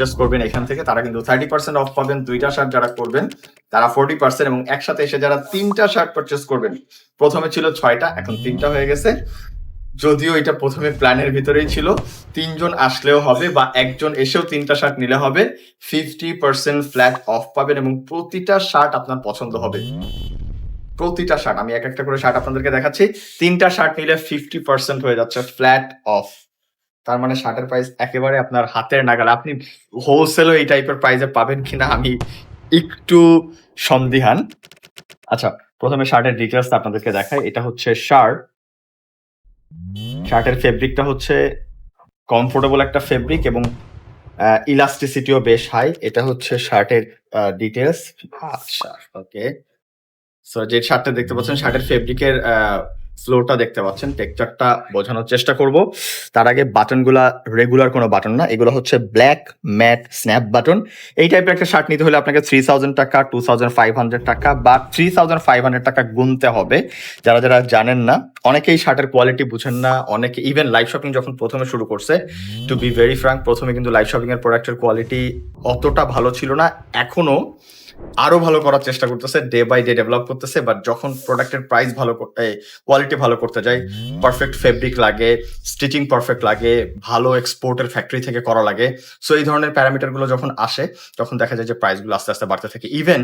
Purchase করবেন এখান থেকে, তারা কিন্তু থার্টি পার্সেন্ট অফ পাবেন দুইটা শার্ট যারা করবেন, তারা ফোর্টি পার্সেন্ট এবং একসাথে এসে যারা তিনটা শার্ট পারচেস করবেন, প্রথমে ছিল ছয়টা, এখন তিনটা হয়ে গেছে। যদিও এটা প্রথমে প্ল্যানের ভিতরেই ছিল, তিনজন আসলেও হবে বা একজন এসেও তিনটা শার্ট নিলে হবে ফিফটি পার্সেন্ট ফ্ল্যাট অফ পাবেন এবং প্রতিটা শার্ট আপনার পছন্দ হবে। প্রতিটা শার্ট আমি এক একটা করে শার্ট আপনাদেরকে দেখাচ্ছি, তিনটা শার্ট নিলে ফিফটি পার্সেন্ট হয়ে যাচ্ছে ফ্ল্যাট অফ তার মানে শার্টের প্রাইস একেবারে আপনার হাতের নাগালে। আপনি হোলসেলও এই টাইপের প্রাইসে পাবেন কিনা আমি একটু সন্দিহান। আচ্ছা প্রথমে শার্টের ডিটেলস আপনাদেরকে দেখাই। এটা হচ্ছে শার্ট। শার্টের ফেব্রিকটা হচ্ছে কমফোর্টেবল একটা ফেব্রিক এবং ইলাস্টিসিটিও বেশ হাই এটা হচ্ছে শার্টের ডিটেলস আচ্ছা ওকে সো যে শার্টটা দেখতে পাচ্ছেন, শার্টের ফেব্রিকের ফ্লোরটা দেখতে পাচ্ছেন টেক্সচারটা বোঝানোর চেষ্টা করব। তার আগে বাটনগুলা রেগুলার কোনো বাটন না, এগুলো হচ্ছে ব্ল্যাক ম্যাট স্ন্যাপ বাটন। এই টাইপের একটা শার্ট নিতে হলে আপনাকে থ্রি থাউজেন্ড টাকা টু থাউজেন্ড ফাইভ হান্ড্রেড টাকা বা থ্রি থাউজেন্ড ফাইভ হান্ড্রেড টাকা গুনতে হবে। যারা যারা জানেন না, অনেকেই শার্টের কোয়ালিটি বুঝেন না, অনেকে ইভেন লাইভ শপিং যখন প্রথমে শুরু করছে টু বি ভেরি ফ্রাঙ্ক প্রথমে কিন্তু লাইভ শপিং এর প্রোডাক্টের কোয়ালিটি অতটা ভালো ছিল না। এখনও আরও ভালো করার চেষ্টা করতেছে ডে বাই ডে ডেভেলপ করতেছে বাট যখন প্রোডাক্টের প্রাইস ভালো কোয়ালিটি ভালো করতে যায় পারফেক্ট ফেব্রিক লাগে স্টিচিং পারফেক্ট লাগে ভালো এক্সপোর্টের ফ্যাক্টরি থেকে করা লাগে সো এই ধরনের প্যারামিটারগুলো যখন আসে তখন দেখা যায় যে প্রাইসগুলো আস্তে আস্তে বাড়তে থাকে। ইভেন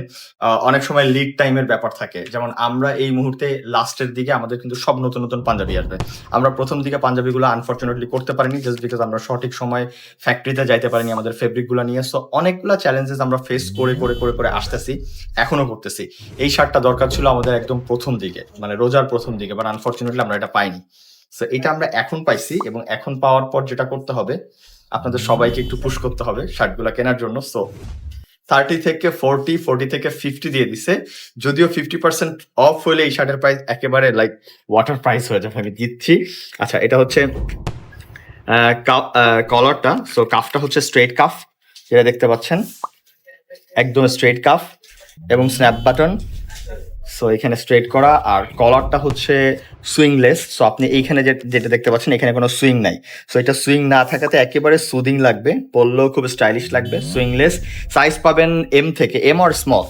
অনেক সময় লিড টাইমের ব্যাপার থাকে। যেমন আমরা এই মুহূর্তে লাস্টের দিকে আমাদের কিন্তু সব নতুন নতুন পাঞ্জাবি আসবে। আমরা প্রথম দিকে পাঞ্জাবিগুলো আনফর্চুনেটলি করতে পারিনি জাস্ট বিকজ আমরা সঠিক সময় ফ্যাক্টরিতে যাইতে পারিনি আমাদের ফেব্রিক ফেব্রিকগুলো নিয়ে। সো অনেকগুলো চ্যালেঞ্জেস আমরা ফেস করে করে করে করে আসতেছি এখনও করতেছি। এই শার্টটা দরকার ছিল আমাদের একদম প্রথম দিকে মানে রোজার প্রথম দিকে বাট আনফর্চুনেটলি আমরা এটা পাইনি। সো এটা আমরা এখন পাইছি এবং এখন পাওয়ার পর যেটা করতে হবে, আপনাদের সবাইকে একটু পুশ করতে হবে শার্টগুলো কেনার জন্য। সো থার্টি থেকে ফোরটি ফোরটি থেকে ফিফটি দিয়ে দিছে। যদিও ফিফটি পার্সেন্ট অফ হলে এই শার্টের প্রাইস একেবারে লাইক ওয়াটার প্রাইস হয়ে যাবে, আমি দিচ্ছি। আচ্ছা এটা হচ্ছে কলারটা সো কাফটা হচ্ছে স্ট্রেট কাফ যেটা দেখতে পাচ্ছেন। একদম স্ট্রেট কাফ এবং স্ন্যাপ বাটন সো এখানে স্ট্রেট করা আর কলারটা হচ্ছে সুইংলেস সো আপনি এইখানে যেটা দেখতে পাচ্ছেন, এখানে কোনো সুইং নাই। সো এটা সুইং না থাকাতে একেবারে সুদিং লাগবে, পরলেও খুব স্টাইলিশ লাগবে। সুইংলেস সাইজ পাবেন এম থেকে এম আর স্মল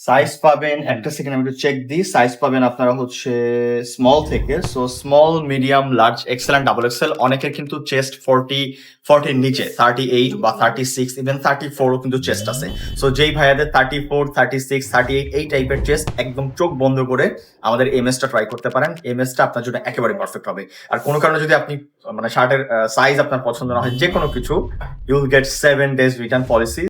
সাইজ পাবেন একটা সেকেন্ড আমি একটু চেক দিই সাইজ পাবেন আপনারা হচ্ছে স্মল থেকে so small medium large XL excellent double XL অনেকের কিন্তু চেস্ট ফোরটি ফোরটির নিচে থার্টি এইট বা থার্টি সিক্স ইভেন থার্টি ফোরও কিন্তু চেস্ট আছে. সো যেই ভাইয়াদের thirty four thirty six thirty eight এই টাইপের চেস্ট একদম চোখ বন্ধ করে আমাদের এমএসটা ট্রাই করতে পারেন। এমএসটা আপনার জন্য একেবারে পারফেক্ট হবে। আর কোনো কারণে যদি আপনি মানে শার্টের সাইজ আপনার পছন্দ না হয় যে কোনো কিছু you'll get seven days return policy